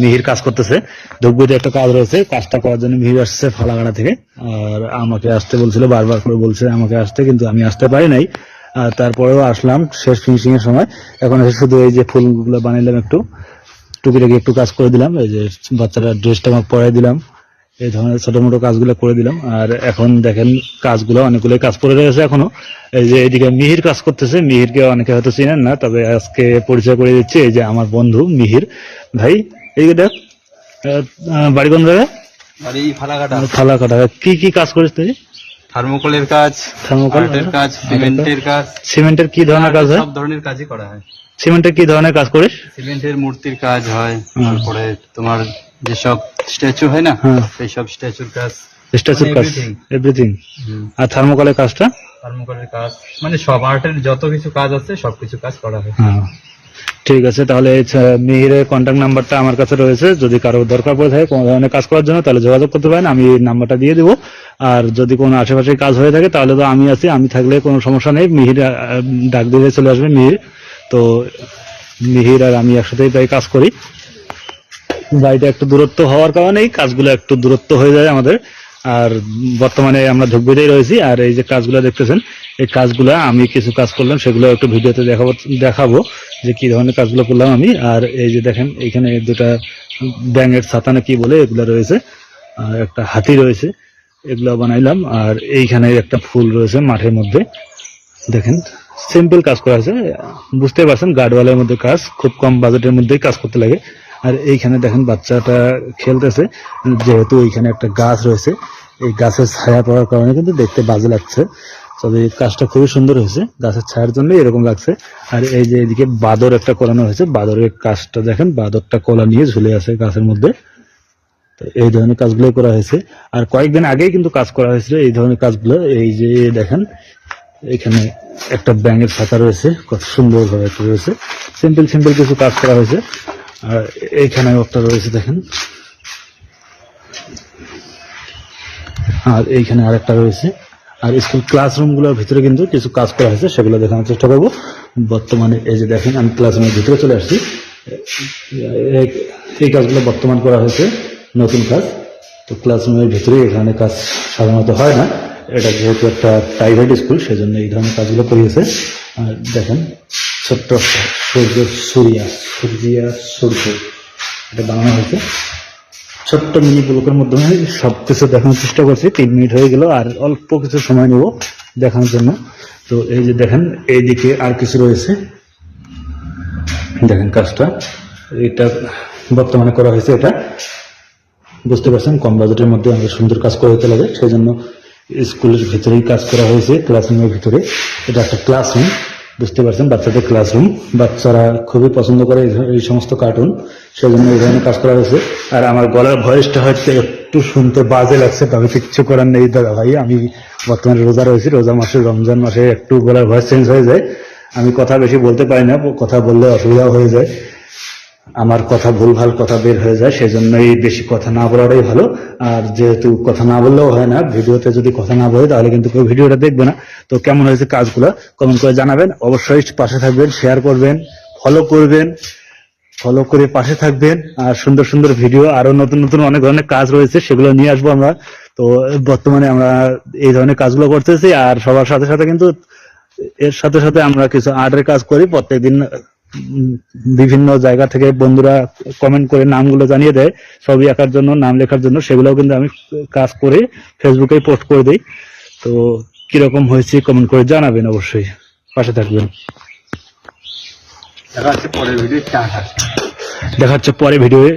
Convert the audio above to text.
মিহির কাজ করতেছে। ধূপগুড়িতে একটা কাজ রয়েছে, কাজটা করার জন্য মিহির আসছে ফালাগাড়া থেকে। আর আমাকে আসতে বলছিল, বারবার করে বলছে আমাকে আসতে, কিন্তু আমি আসতে পারি নাই। তারপরেও আসলাম শেষ ফিনিশিং এর সময়। এখন এসে শুধু এই যে ফুলগুলো বানাইলাম একটু, টুকিটাকি একটু কাজ করে দিলাম। এই যে বাচ্চাটার ড্রেসটা আমার পরাই দিলাম। এই ধরনের ছোট মোটো কাজগুলো করে দিলাম। আর এখন দেখেন কাজগুলো অনেকগুলো কাজ পড়ে রয়েছে এখনও। এই যে এদিকে মিহির কাজ করতেছে। মিহিরকে অনেকে হয়তো চিনেন না, তবে আজকে পরিচয় করে দিচ্ছি। এই যে আমার বন্ধু মিহির ভাই এইদিকে দেখ। বাড়ি কোন জায়গায়? বাড়ি ফালাকাটা। ফালা কাটা কি কি কাজ করিস তুই? থার্মোকলের কাজ থার্মোকল আর্টের কাজ সিমেন্টের কাজ। সিমেন্টের কি ধরনের কাজ হয়? সব ধরনের কাজই করা হয়। সিমেন্টের কি ধরনের কাজ করিস? সিমেন্টের মূর্তির কাজ হয় তারপরে তোমার যেসব স্ট্যাচু হয় না সেই সব স্ট্যাচুর কাজ। স্ট্যাচুর মানে কাজ. এভরিথিং আর থার্মোকলের কাজটা? থার্মোকলের কাজ। মানে সব আর্টের যত কিছু কাজ আছে সবকিছু কাজ করা হয়। হ্যাঁ ঠিক আছে, তাহলে মিহিরের কন্ট্যাক্ট নাম্বারটা আমার কাছে রয়েছে। যদি কারও দরকার পড়ে থাকে, কোনো ধরনের কাজ করার জন্য, তাহলে যোগাযোগ করতে পারেন, আমি নাম্বারটা দিয়ে দিব। আর যদি কোনো আশেপাশে কাজ হয়ে থাকে, তাহলে তো আমি আছি, আমি থাকলে কোনো সমস্যা নেই। মিহির ডাক দিলে চলে আসবে মিহির। তো, মিহির আর আমি একসাথেই প্রায় কাজ করি। বাড়িটা একটু দূরত্ব হওয়ার কারণেই কাজগুলো একটু দূরত্ব হয়ে যায় আমাদের। আর বর্তমানে আমরা ধূপগুড়িতেই রয়েছি, আর এই যে কাজগুলো দেখতেছেন, এই কাজগুলো আমি কিছু কাজ করলাম, সেগুলো একটু ভিডিওতে দেখাবো দেখাবো যে কি ধরনের কাজগুলো করলাম আমি। আর এই যে দেখেন, এখানে দুটা ব্যাঙের ছাতানা কি বলে, এগুলো রয়েছে, আর একটা হাতি রয়েছে, এগুলো বানাইলাম। আর এইখানে একটা ফুল রয়েছে মাঠের মধ্যে। দেখেন সিম্পল কাজ করা আছে বুঝতে পারছেন, গার্ডওয়ালের মধ্যে কাজ, খুব কম বাজেটের মধ্যেই কাজ করতে লাগে। আর এইখানে দেখেন বাচ্চাটা খেলতেছে, যেহেতু এইখানে একটা গাছ রয়েছে, এই গাছের ছায়া পড়ার কারণে কিন্তু দেখতে বাজে লাগছে। তবে কাজটা খুবই সুন্দর হয়েছে, গাছের ছায়ার জন্য এরকম লাগছে। আর এই যে এদিকে বাদর একটা করানো হয়েছে, বাদরের কাজটা দেখেন, বাদরটা কলা নিয়ে ঝুলে আছে গাছের মধ্যে। তো এই ধরনের কাজগুলো করা হয়েছে। আর কয়েকদিন আগেই কিন্তু কাজ করা হয়েছিল এই ধরনের কাজগুলো। এই যে দেখেন, এখানে একটা ব্যাঙের ছাতা রয়েছে, কত সুন্দর ভাবে একটা রয়েছে। সিম্পল সিম্পল কিছু কাজ করা হয়েছে। আর এইখানে একটা রয়েছে দেখেন। আর এইখানে আরেকটা রয়েছে। আর স্কুল ক্লাসরুমগুলোর ভিতরে কিন্তু কিছু কাজ করা হয়েছে, সেগুলো দেখানোর চেষ্টা করব। বর্তমানে এই যে দেখেন, আমি ক্লাসরুমের ভিতরে চলে আসছি। এই- এই কাজগুলো বর্তমান করা হয়েছে, নতুন কাজ। তো ক্লাসরুমের ভিতরে এখানে কাজ সাধারণত হয় না। এটা যেহেতু একটা প্রাইভেট স্কুল সেজন্য এই ধরনের কাজগুলো করিয়েছে। আর দেখেন ছোট্ট সূর্য, সূর্যা সূর্যিয়া সূর্য। এটা বানানো হয়েছে। ছোট্ট মিনি ব্লকের মাধ্যমে সবকিছু দেখানোর চেষ্টা করছি। তিন মিনিট হয়ে গেল আর অল্প কিছু সময় নেব দেখানোর জন্য। তো এই যে দেখেন, এইদিকে আর কিছু রয়েছে। দেখেন কাজটা। এটা বর্তমানে করা হয়েছে এটা। বুঝতে পারছেন, কম বাজেটের মধ্যে আমাদের সুন্দর কাজ করা হতে লাগে সেই জন্য স্কুলের ভিতরেই কাজ করা হয়েছে, ক্লাসরুমের ভিতরে। এটা একটা ক্লাসরুম। বুঝতে পারছেন? বাচ্চাদের ক্লাসরুম বাচ্চারা খুবই পছন্দ করে এই সমস্ত কার্টুন সেই জন্য এই ধরনের কাজ করা হয়েছে। আর আমার গলার ভয়েসটা হয়তো একটু শুনতে বাজে লাগছে, তবে কিচ্ছু করার নেই দাদা ভাই। আমি বর্তমানে রোজা রয়েছি, রোজা মাসে রমজান মাসে একটু গলার ভয়েস চেঞ্জ হয়ে যায়। আমি কথা বেশি বলতে পারি না, কথা বললে অসুবিধা হয়ে যায়। আমার কথা ভুলভাল কথা বের হয়ে যায়, সেজন্যই বেশি কথা না বলাটাই ভালো। আর যেহেতু কথা না বললেও হয় না, ভিডিওতে যদি কথা না বলে, তাহলে কিন্তু কেউ ভিডিওটা দেখবে না। তো কেমন হয়েছে কাজগুলো কমেন্ট করে জানাবেন। অবশ্যই পাশে থাকবেন শেয়ার করবেন ফলো করবেন ফলো করে পাশে থাকবেন। আর সুন্দর সুন্দর ভিডিও আরও নতুন নতুন অনেক ধরনের কাজ রয়েছে, সেগুলো নিয়ে আসব আমরা। তো বর্তমানে আমরা এই ধরনের কাজগুলো করতেছি, আর সবার সাথে সাথে কিন্তু এর সাথে সাথে আমরা কিছু আর্টের কাজ করি। প্রত্যেকদিন বিভিন্ন জায়গা থেকে বন্ধুরা কমেন্ট করে নামগুলো জানিয়ে দেয় ছবি আঁকার জন্য নাম লেখার জন্য সেগুলোও কিন্তু আমি কাজ করে ফেসবুকে পোস্ট করে দিই। তো কীরকম হয়েছে কমেন্ট করে জানাবেন অবশ্যই। পাশে থাকবেন। দেখা হচ্ছে পরের ভিডিও দেখা হচ্ছে পরে ভিডিওয়ে